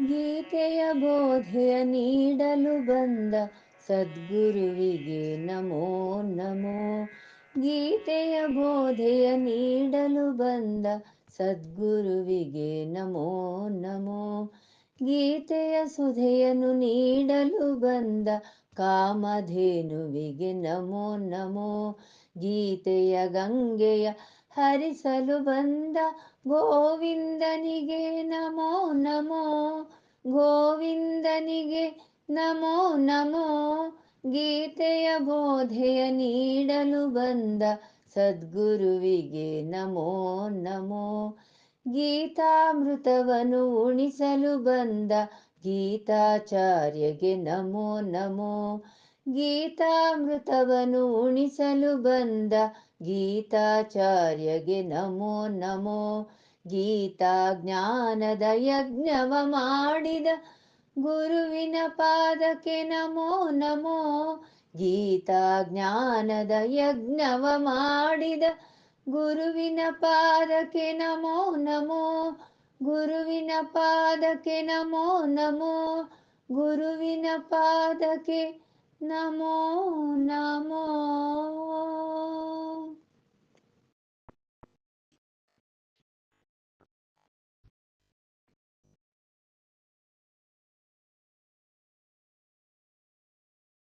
ಗೀತೆಯ ಬೋಧೆಯ ನೀಡಲು ಬಂದ ಸದ್ಗುರುವಿಗೆ ನಮೋ ನಮೋ. ಗೀತೆಯ ಬೋಧೆಯ ನೀಡಲು ಬಂದ ಸದ್ಗುರುವಿಗೆ ನಮೋ ನಮೋ. ಗೀತೆಯ ಸುಧೆಯನ್ನು ನೀಡಲು ಬಂದ ಕಾಮಧೇನುವಿಗೆ ನಮೋ ನಮೋ. ಗೀತೆಯ ಗಂಗೆಯ ಹರಿಸಲು ಬಂದ ಗೋವಿಂದನಿಗೆ ನಮೋ ಗೋವಿಂದನಿಗೆ ನಮೋ ನಮೋ ಗೀತೆಯ ಬೋಧೆಯ ನೀಡಲು ಬಂದ ಸದ್ಗುರುವಿಗೆ ನಮೋ ನಮೋ ಗೀತಾಮೃತವನ್ನು ಉಣಿಸಲು ಬಂದ ಗೀತಾಚಾರ್ಯಗೆ ನಮೋ ನಮೋ ಗೀತಾಮೃತವನ್ನು ಉಣಿಸಲು ಬಂದ ಗೀತಾಚಾರ್ಯಗೆ ನಮೋ ನಮೋ ಗೀತಾ ಜ್ಞಾನದ ಯಜ್ಞವ ಮಾಡಿದ ಗುರುವಿನ ಪಾದಕ್ಕೆ ನಮೋ ನಮೋ. ಗೀತಾ ಜ್ಞಾನದ ಯಜ್ಞವ ಮಾಡಿದ ಗುರುವಿನ ಪಾದಕ್ಕೆ ನಮೋ ನಮೋ. ಗುರುವಿನ ಪಾದಕ್ಕೆ ನಮೋ ನಮೋ. ಗುರುವಿನ ಪಾದಕ್ಕೆ ನಮೋ ನಮೋ.